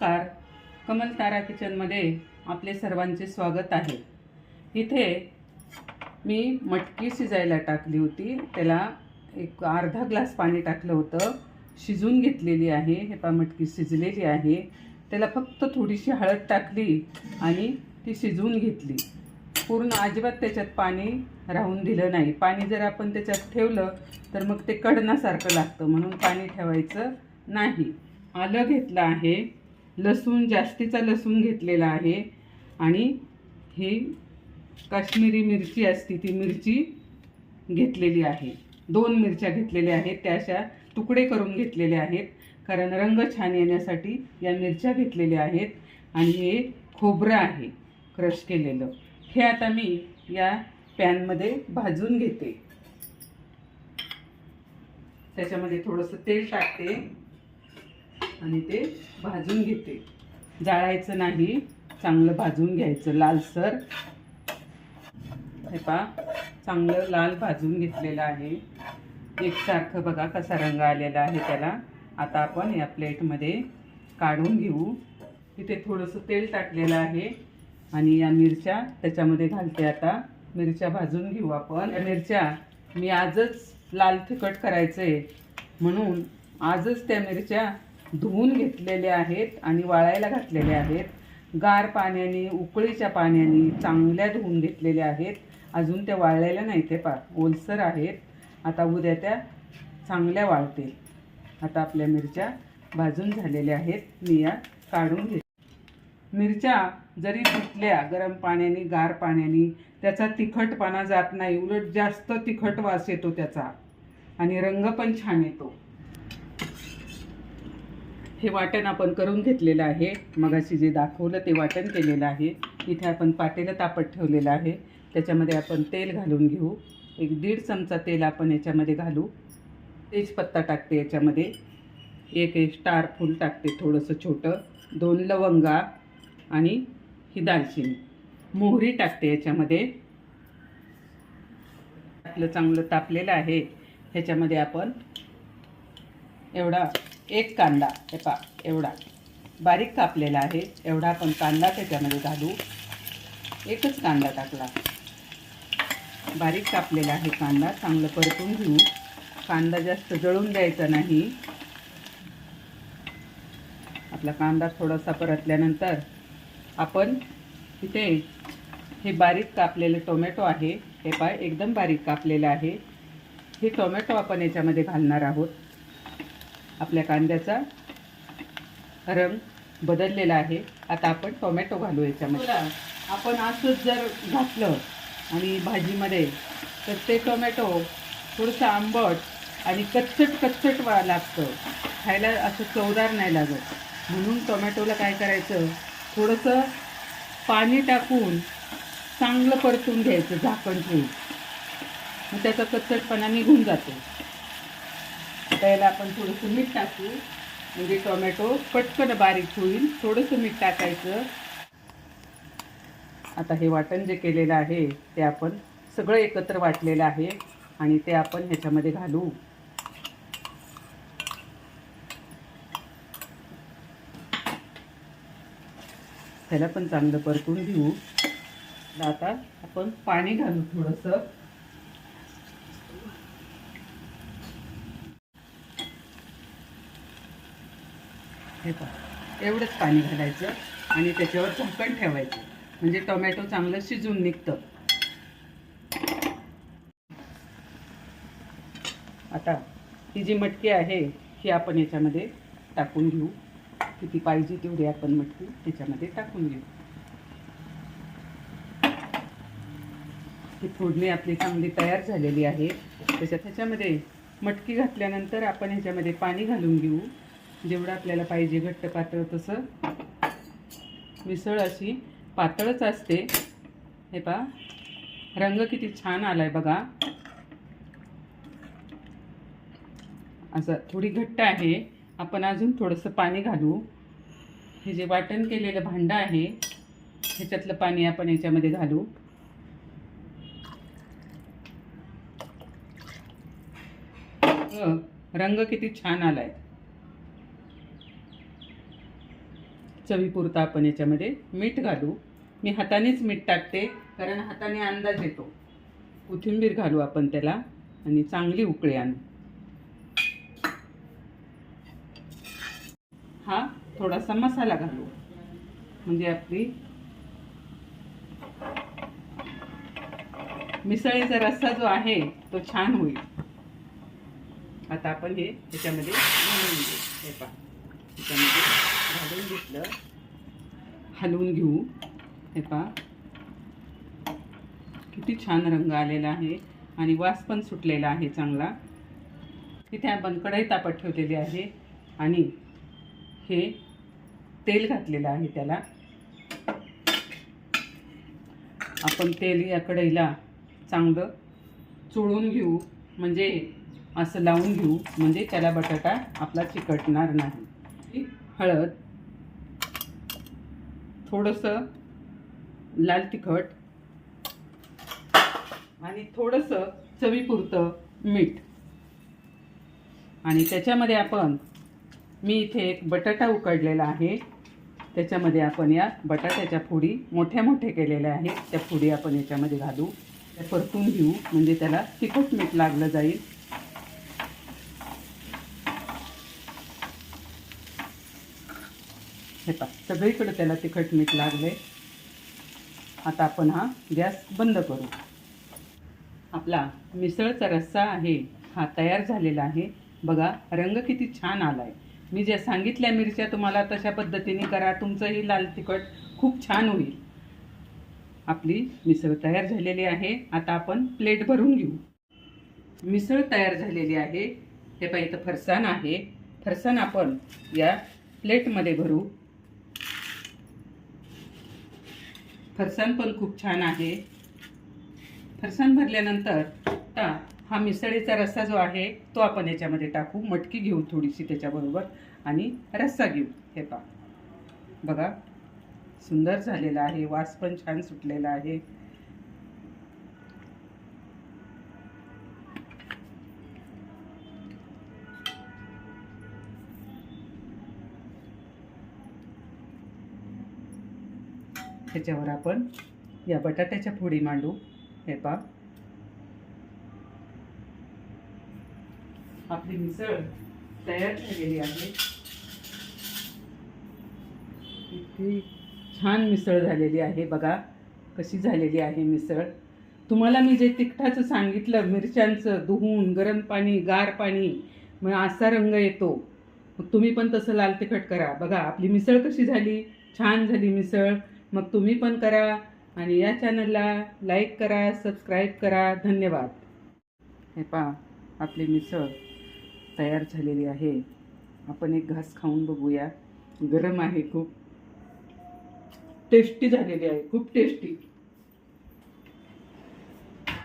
नमस्कार. कमल तारा किचनमध्ये आपले सर्वांचे स्वागत आहे. इथे मी मटकी शिजायला टाकली होती. त्याला एक अर्धा ग्लास पाणी टाकलं होतं. शिजून घेतलेली आहे. हे पा मटकी शिजलेली आहे. त्याला फक्त थोडीशी हळद टाकली आणि ती शिजवून घेतली. पूर्ण अजिबात त्याच्यात पाणी राहून दिलं नाही. पाणी जर आपण त्याच्यात ठेवलं तर मग ते कडण्यासारखं लागतं. म्हणून पाणी ठेवायचं नाही. आलं घेतलं आहे. लसूण जास्तीचा लसूण घेतलेला आहे. आणि ही काश्मीरी मिरची असते ती मिरची घेतलेली आहे. दोन मिरच्या घेतलेल्या आहेत त्या अशा तुकडे करून घेतलेले आहेत. कारण रंग छान येण्यासाठी या मिरच्या घेतलेल्या आहेत. आणि हे खोबरं आहे क्रश केलेलं. हे आता मी या पॅनमध्ये भाजून घेते. त्याच्यामध्ये थोडंसं तेल टाकते. आणि ते भाजून घेते. जाळायचं नाही चांगलं भाजून घ्यायचं लालसर हे पा चांगलं लाल भाजून घेतलेलं आहे. एकसारखं बघा कसा रंग आलेला आहे त्याला. आता आपण या प्लेटमध्ये काढून घेऊ. तिथे थोडंसं तेल टाकलेलं आहे आणि या मिरच्या त्याच्यामध्ये घालते आता. मिरच्या भाजून घेऊ आपण. या मिरच्या मी आजच लाल तिखट करायचं आहे म्हणून आजच त्या मिरच्या धुवून घेतलेले आहेत आणि वाळायला घातलेले आहेत. गार पाण्याने उकळीच्या पाण्याने चांगल्या धुवून घेतलेल्या आहेत. अजून त्या वाळलेल्या नाही ते पा ओलसर आहेत. आता उद्या त्या चांगल्या वाळतील. आता आपल्या मिरच्या भाजून झालेल्या आहेत. मी या काढून घेते. मिरच्या जरी धुतल्या गरम पाण्याने गार पाण्याने त्याचा तिखटपणा जात नाही. उलट जास्त तिखट वास येतो त्याचा. आणि रंग पण छान येतो. हे वाटण आपण करून घेतलेलं आहे. मगाशी जे दाखवलं ते वाटण केलेलं आहे. इथे आपण पातेलं तापत ठेवलेलं आहे. त्याच्यामध्ये आपण तेल घालून घेऊ. एक दीड चमचा तेल आपण याच्यामध्ये घालू. तेजपत्ता टाकते याच्यामध्ये. एक एक स्टार फूल टाकते थोडंसं छोटं. दोन लवंगा आणि ही दालचिनी. मोहरी टाकते याच्यामध्ये. आपलं चांगलं तापलेलं आहे. ह्याच्यामध्ये आपण एवढा एक कांदा हे पा एवढा. बारीक कापलेला आहे एवढा आपण कांदा त्याच्यामध्ये घालू. एकच कांदा टाकला. बारीक कापलेला आहे कांदा चांगलं परतून घेऊ. कांदा जास्त जळून द्यायचा नाही. आपला कांदा थोडासा परतल्यानंतर आपण इथे हे बारीक कापलेले टोमॅटो आहे. हे पाय एकदम बारीक कापलेलं आहे. हे टोमॅटो आपण याच्यामध्ये घालणार आहोत. आपल्या कांद्याचा रंग बदललेला आहे. आता आपण टोमॅटो घालू याच्यामध्ये. आपण असंच जर घातलं आणि भाजीमध्ये तर ते टोमॅटो थोडंसं आंबट आणि कच्चट कच्चट वा लागतं. खायला असं चवदार नाही लागत. म्हणून टोमॅटोला काय करायचं? थोडंसं पाणी टाकून चांगलं परतून घ्यायचं झाकण ठेवून. मग त्याचा कच्चटपणा निघून जातो. त्याला आपण थोडंसं मीठ टाकू. म्हणजे टोमॅटो पटकन बारीक होईल. थोडंसं मीठ टाकायचं. आता हे वाटण जे केलेलं आहे ते आपण सगळं एकत्र वाटलेलं आहे आणि ते आपण ह्याच्यामध्ये घालू. त्याला पण चांगलं परतून घेऊ. आता आपण पाणी घालू थोडंसं. हे पहा. एवढंच पाणी घालायचं आणि त्याच्यावर झाकण ठेवायचं. म्हणजे टोमॅटो चांगलं शिजून निघतं. आता ही जी मटकी आहे ही आपण याच्यामध्ये टाकून घेऊ. किती पाहिजे तेवढी आपण मटकी त्याच्यामध्ये टाकून घेऊ. ही फोडणी आपली चांगली तयार झालेली आहे. त्याच्यात ह्याच्यामध्ये मटकी घातल्यानंतर आपण ह्याच्यामध्ये पाणी घालून घेऊ. जेवढं आपल्याला पाहिजे घट्ट पातळ तसं. मिसळ अशी पातळच असते. हे पा रंग किती छान आलाय बघा. असं थोडी घट्ट आहे. आपण अजून थोडंसं पाणी घालू. हे जे वाटण केलेलं भांडं आहे ह्याच्यातलं पाणी आपण याच्यामध्ये घालू. रंग किती छान आलाय. चवीपुरता आपण याच्यामध्ये मीठ घालू. मी हातानेच मीठ टाकते कारण हाताने अंदाज येतो. कोथिंबीर घालू आपण त्याला आणि चांगली उकळी आणू. हा थोडासा मसाला घालू. म्हणजे आपली मिसळीचा रस्सा जो आहे तो छान होईल. आता आपण हे त्याच्यामध्ये हे पहा. त्याच्यामध्ये घालून घेतलं. हलवून घेऊ. हे पा किती छान रंग आलेला आहे आणि वास पण सुटलेला आहे चांगला. तिथे आपण कढई तापत ठेवलेली आहे आणि हे तेल घातलेलं आहे त्याला. आपण तेल या कढईला चांगलं चोळून घेऊ. म्हणजे असं लावून घेऊ. म्हणजे त्याला बटाटा आपला चिकटणार नाही. हळद थोडंसं लाल तिखट आणि थोडंसं चवीपुरतं मीठ. आणि त्याच्यामध्ये आपण मी इथे एक बटाटा उकडलेला आहे. त्याच्यामध्ये आपण या बटाट्याच्या फोडी मोठ्या मोठ्या केलेल्या आहेत. त्या फोडी आपण याच्यामध्ये घालू. त्या परतून घेऊ. म्हणजे त्याला तिखट मीठ लागलं जाईल. हे पा सगळीकडे त्याला तिखट मीठ लागले. आता आपण हा गॅस बंद करू. आपला मिसळचा रस्सा आहे हा तयार झालेला आहे. बघा रंग किती छान आला आहे मी ज्या सांगितल्या मिरच्या तुम्हाला तशा पद्धतीने करा तुमचंही लाल तिखट खूप छान होईल. आपली मिसळ तयार झालेली आहे. आता आपण प्लेट भरून घेऊ. मिसळ तयार झालेली आहे. हे पाहिजे फरसाण आहे. फरसाण आपण या प्लेटमध्ये भरू. फरसाण पण खूप छान आहे. फरसाण भरल्यानंतर आता हा मिसळीचा रस्सा जो आहे तो आपण याच्यामध्ये टाकू. मटकी घेऊ थोडीशी त्याच्याबरोबर आणि रस्सा घेऊ. हे पा बघा. सुंदर झालेला आहे. वास पण छान सुटलेला आहे. त्याच्यावर आपण या बटाट्याच्या फोडी मांडू. हे पा आपली मिसळ तयार झालेली आहे. इतकी छान मिसळ झालेली आहे बघा. कशी झालेली आहे मिसळ. तुम्हाला मी जे तिखटाचं सांगितलं मिरच्यांचं धुवून गरम पाणी गार पाणी मग असा रंग येतो. मग तुम्ही पण तसं लाल तिखट करा. बघा आपली मिसळ कशी झाली? छान झाली मिसळ. मग तुम्ही पण करा आणि या चॅनलला लाईक करा सबस्क्राईब करा. धन्यवाद. हे पहा आपली मिसळ तयार झालेली आहे. आपण एक घास खाऊन बघूया. गरम आहे खूप. टेस्टी झालेली आहे खूप टेस्टी